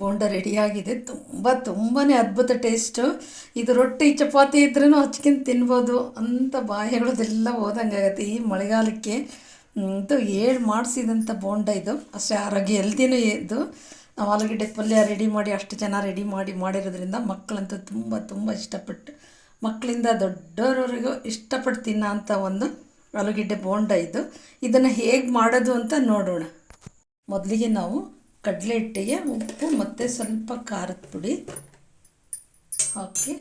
ಬೋಂಡ ರೆಡಿಯಾಗಿದೆ. ತುಂಬ ತುಂಬಾ ಅದ್ಭುತ ಟೇಸ್ಟು. ಇದು ರೊಟ್ಟಿ, ಚಪಾತಿ ಇದ್ರೂ ಹಚ್ಕೊಂಡು ತಿನ್ಬೋದು ಅಂತ ಬಾಯಿಗಳದೆಲ್ಲ ಹೋದಂಗೆ ಆಗತ್ತೆ ಈ ಮಳೆಗಾಲಕ್ಕೆ. ಇದು ಏಳು ಮಾಡಿಸಿದಂಥ ಬೋಂಡ ಇದು. ಅಷ್ಟೇ ಆರೋಗ್ಯ ಹೆಲ್ತಿನೂ ಇದು. ನಾವು ಆಲೂಗಡ್ಡೆ ಪಲ್ಯ ರೆಡಿ ಮಾಡಿ, ಅಷ್ಟು ಜನ ರೆಡಿ ಮಾಡಿ ಮಾಡಿರೋದ್ರಿಂದ ಮಕ್ಕಳಂತೂ ತುಂಬ ತುಂಬ ಇಷ್ಟಪಟ್ಟು, ಮಕ್ಕಳಿಂದ ದೊಡ್ಡವರವರೆಗೂ ಇಷ್ಟಪಟ್ಟು ತಿನ್ನೋ ಅಂಥ ಒಂದು ಆಲೂಗಡ್ಡೆ ಬೋಂಡ ಇದು. ಇದನ್ನು ಹೇಗೆ ಮಾಡೋದು ಅಂತ ನೋಡೋಣ. ಮೊದಲಿಗೆ ನಾವು ಕಡಲೆ ಹಿಟ್ಟಿಗೆ ಉಪ್ಪು ಮತ್ತು ಸ್ವಲ್ಪ ಖಾರದ ಪುಡಿ ಹಾಕಿ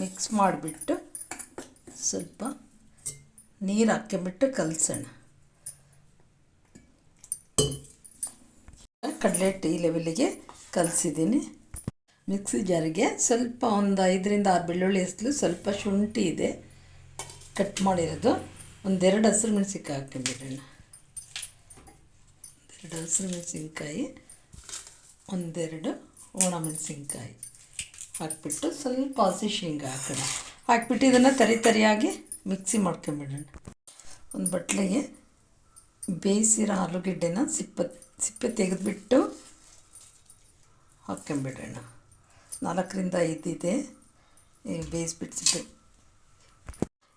ಮಿಕ್ಸ್ ಮಾಡಿಬಿಟ್ಟು ಸ್ವಲ್ಪ ನೀರು ಹಾಕ್ಕೊಂಬಿಟ್ಟು ಕಲಸೋಣ. ಕಡಲೆ ಹಿಟ್ಟು ಈ ಲೆವೆಲಿಗೆ ಕಲಸಿದ್ದೀನಿ. ಮಿಕ್ಸಿ ಜಾರಿಗೆ ಸ್ವಲ್ಪ ಒಂದು ಐದರಿಂದ ಆರು ಬೆಳ್ಳುಳ್ಳಿ ಹೆಸಲು ಸ್ವಲ್ಪ ಶುಂಠಿ ಇದೆ. ಕಟ್ ಮಾಡಿರೋದು ಒಂದೆರಡು ಹಸಿರು ಮೆಣಸಿಕಾಯಿ ಹಾಕ್ಕೊಂಬಿಡೋಣ. ಎರಡು ಹಸಿರು ಮೆಣಸಿನ್ಕಾಯಿ ಒಂದೆರಡು ಒಣ ಮೆಣಸಿನ್ಕಾಯಿ ಹಾಕ್ಬಿಟ್ಟು ಸ್ವಲ್ಪ ಹಸಿ ಶೇಂಗಾ ಹಾಕೋಣ. ಹಾಕ್ಬಿಟ್ಟು ಇದನ್ನು ತರಿ ತರಿಯಾಗಿ ಮಿಕ್ಸಿ ಮಾಡ್ಕೊಂಬಿಡೋಣ. ಒಂದು ಬಟ್ಲಿಗೆ ಬೇಯಿಸಿರೋ ಆಲೂಗಡ್ಡೆನ ಸಿಪ್ಪೆ ಸಿಪ್ಪೆ ತೆಗೆದುಬಿಟ್ಟು ಹಾಕ್ಕೊಂಬಿಡೋಣ. ನಾಲ್ಕರಿಂದ ಐದಿದೆ ಬೇಯಿಸ್ಬಿಟ್ಟು ಸಿಪ್ಪೆ.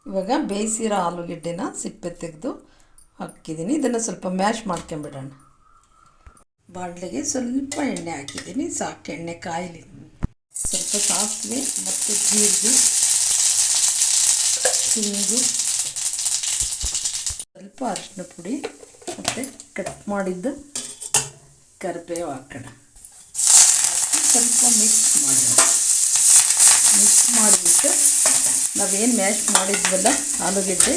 ಇವಾಗ ಬೇಯಿಸಿರೋ ಆಲೂಗೆಡ್ಡೆನ ಸಿಪ್ಪೆ ತೆಗೆದು ಹಾಕಿದ್ದೀನಿ. ಇದನ್ನು ಸ್ವಲ್ಪ ಮ್ಯಾಶ್ ಮಾಡ್ಕೊಂಬಿಡೋಣ. ಬಾಣಲೆಗೆ ಸ್ವಲ್ಪ ಎಣ್ಣೆ ಹಾಕಿದ್ದೀನಿ, ಸಾಕು ಎಣ್ಣೆ ಕಾಯಲಿ. ಸ್ವಲ್ಪ ಸಾಸಿವೆ ಮತ್ತು ಜೀರಿಗೆ ಹಿಂಗು ಸ್ವಲ್ಪ ಅರಿಶಿನ ಪುಡಿ ಮತ್ತು ಕಟ್ ಮಾಡಿದ್ದು ಕರಿಬೇವು ಹಾಕೋಣ. ಹಾಕಿ ಸ್ವಲ್ಪ ಮಿಕ್ಸ್ ಮಾಡೋಣ. ಮಿಕ್ಸ್ ಮಾಡಿಬಿಟ್ಟು ನಾವೇನು ಮ್ಯಾಶ್ ಮಾಡಿದ್ವಲ್ಲ, ಆಲೂಗೆಡ್ಡೆ,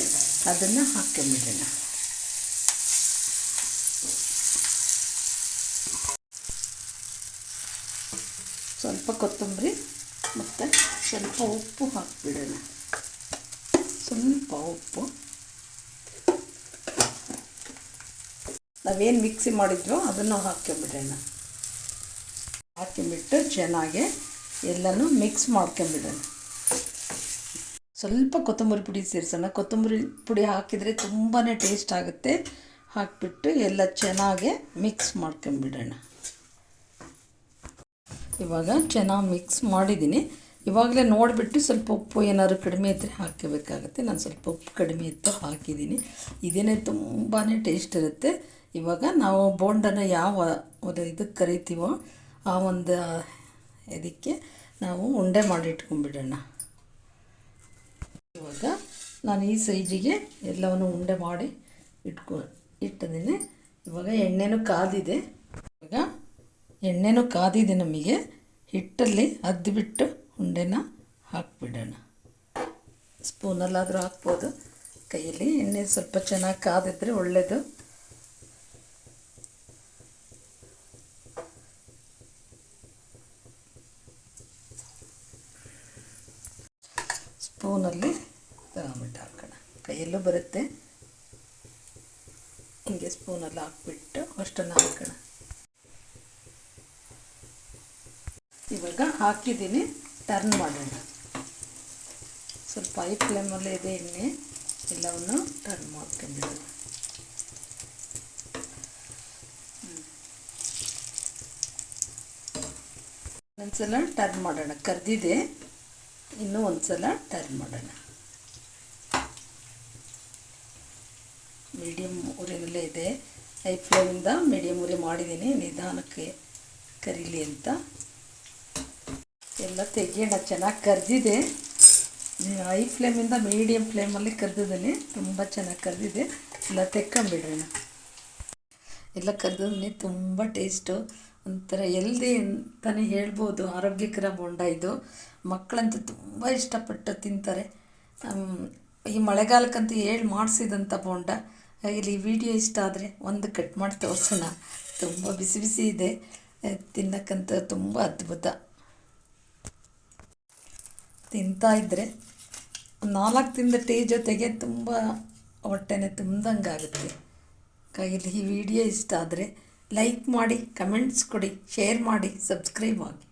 ಅದನ್ನು ಹಾಕ್ಕೊಂಬಿಡೋಣ. ಸ್ವಲ್ಪ ಕೊತ್ತಂಬರಿ ಮತ್ತು ಸ್ವಲ್ಪ ಉಪ್ಪು ಹಾಕಿಬಿಡೋಣ. ಸ್ವಲ್ಪ ಉಪ್ಪು. ನಾವೇನು ಮಿಕ್ಸಿ ಮಾಡಿದ್ವೋ ಅದನ್ನು ಹಾಕ್ಕೊಂಬಿಡೋಣ. ಹಾಕಿಬಿಟ್ಟು ಚೆನ್ನಾಗಿ ಎಲ್ಲನೂ ಮಿಕ್ಸ್ ಮಾಡ್ಕೊಂಬಿಡೋಣ. ಸ್ವಲ್ಪ ಕೊತ್ತಂಬರಿ ಪುಡಿ ಸೇರಿಸೋಣ. ಕೊತ್ತಂಬರಿ ಪುಡಿ ಹಾಕಿದರೆ ತುಂಬಾ ಟೇಸ್ಟ್ ಆಗುತ್ತೆ. ಹಾಕಿಬಿಟ್ಟು ಎಲ್ಲ ಚೆನ್ನಾಗೆ ಮಿಕ್ಸ್ ಮಾಡ್ಕೊಂಬಿಡೋಣ. ಇವಾಗ ಚೆನ್ನಾಗಿ ಮಿಕ್ಸ್ ಮಾಡಿದ್ದೀನಿ. ಇವಾಗಲೇ ನೋಡಿಬಿಟ್ಟು ಸ್ವಲ್ಪ ಉಪ್ಪು ಏನಾದ್ರು ಕಡಿಮೆ ಇದ್ದರೆ ಹಾಕಬೇಕಾಗತ್ತೆ. ನಾನು ಸ್ವಲ್ಪ ಉಪ್ಪು ಕಡಿಮೆ ಇತ್ತು ಹಾಕಿದ್ದೀನಿ. ಇದೇನೇ ತುಂಬಾ ಟೇಸ್ಟ್ ಇರುತ್ತೆ. ಇವಾಗ ನಾವು ಬೋಂಡನ ಯಾವ ಒಂದು ಇದಕ್ಕೆ ಕರಿತೀವೋ ಆ ಒಂದು ಇದಕ್ಕೆ ನಾವು ಉಂಡೆ ಮಾಡಿ ಇಟ್ಕೊಂಡ್ಬಿಡೋಣ. ಇವಾಗ ನಾನು ಈ ಸೈಜಿಗೆ ಎಲ್ಲವನ್ನು ಉಂಡೆ ಮಾಡಿ ಇಟ್ಕೊ ಇಟ್ಟಿದ್ದೀನಿ. ಇವಾಗ ಎಣ್ಣೆನೂ ಕಾದಿದೆ. ಎಣ್ಣೆನೂ ಕಾದಿದೆ ನಮಗೆ, ಹಿಟ್ಟಲ್ಲಿ ಅದ್ದಿಬಿಟ್ಟು ಉಂಡೆನ ಹಾಕ್ಬಿಡೋಣ. ಸ್ಪೂನಲ್ಲಾದರೂ ಹಾಕ್ಬೋದು. ಕೈಯಲ್ಲಿ ಎಣ್ಣೆ ಸ್ವಲ್ಪ ಚೆನ್ನಾಗಿ ಕಾದಿದ್ರೆ ಒಳ್ಳೆಯದು ಸ್ಪೂನಲ್ಲಿ ತಗೊಂಬಿಟ್ಟು ಹಾಕೋಣ. ಕೈಯಲ್ಲೂ ಬರುತ್ತೆ. ಹಿಂಗೆ ಸ್ಪೂನಲ್ಲಿ ಹಾಕ್ಬಿಟ್ಟು ಅಷ್ಟನ್ನು ಹಾಕೋಣ. ಇವಾಗ ಹಾಕಿದ್ದೀನಿ ಟರ್ನ್ ಮಾಡೋಣ. ಸ್ವಲ್ಪ ಐ ಫ್ಲೇಮಲ್ಲೇ ಇದೆ ಎಣ್ಣೆ, ಎಲ್ಲವನ್ನು ಟರ್ನ್ ಮಾಡ್ಕೊಂಡಿದ್ದೀನಿ ಒಂದ್ಸಲ ಟರ್ನ್ ಮಾಡೋಣ. ಕರೆದಿದೆ, ಇನ್ನೂ ಒಂದ್ಸಲ ಟರ್ನ್ ಮಾಡೋಣ. ಮೀಡಿಯಮ್ ಉರಿನಲ್ಲೇ ಇದೆ. ಐ ಫ್ಲೇಮಿಂದ ಮೀಡಿಯಮ್ ಉರಿ ಮಾಡಿದ್ದೀನಿ. ನಿಧಾನಕ್ಕೆ ಕರೀಲಿ ಅಂತ. ಎಲ್ಲ ತೆಗಿಯೋಣ, ಚೆನ್ನಾಗಿ ಕರೆದಿದೆ. ಹೈ ಫ್ಲೇಮಿಂದ ಮೀಡಿಯಮ್ ಫ್ಲೇಮಲ್ಲಿ ಕರೆದಿದ್ದೀನಿ, ತುಂಬ ಚೆನ್ನಾಗಿ ಕರೆದಿದೆ. ಎಲ್ಲ ತೆಕ್ಕೊಂಬಿಡೋಣ ಎಲ್ಲ ಕರೆದಿದ್ದೀನಿ ತುಂಬ ಟೇಸ್ಟು ಒಂಥರ ಎಲ್ದಿ ಅಂತಲೇ ಹೇಳ್ಬೋದು. ಆರೋಗ್ಯಕರ ಬೋಂಡ ಇದು. ಮಕ್ಕಳಂತೂ ತುಂಬ ಇಷ್ಟಪಟ್ಟು ತಿಂತಾರೆ. ಈ ಮಳೆಗಾಲಕ್ಕಂತೂ ಹೇಳಿ ಮಾಡಿಸಿದಂಥ ಬೋಂಡ. ಇಲ್ಲಿ ವಿಡಿಯೋ ಇಷ್ಟ ಆದರೆ ಒಂದು ಕಟ್ ಮಾಡಿ ತೋರಿಸೋಣ. ತುಂಬ ಬಿಸಿ ಬಿಸಿ ಇದೆ. ತಿನ್ನಕ್ಕಂತ ತುಂಬ ಅದ್ಭುತ. ತಿಂತಾ ಇದ್ದರೆ ನಾಲ್ಕು ತಿಂದ ಟೀ ಜೊತೆಗೆ ತುಂಬ ಹೊಟ್ಟೆನೇ ತುಂಬ್ದಂಗೆ ಆಗುತ್ತೆ. ಹಾಗಾಗಿ ಈ ವಿಡಿಯೋ ಇಷ್ಟ ಆದರೆ ಲೈಕ್ ಮಾಡಿ, ಕಮೆಂಟ್ಸ್ ಕೊಡಿ, ಶೇರ್ ಮಾಡಿ, ಸಬ್ಸ್ಕ್ರೈಬ್ ಆಗಿ.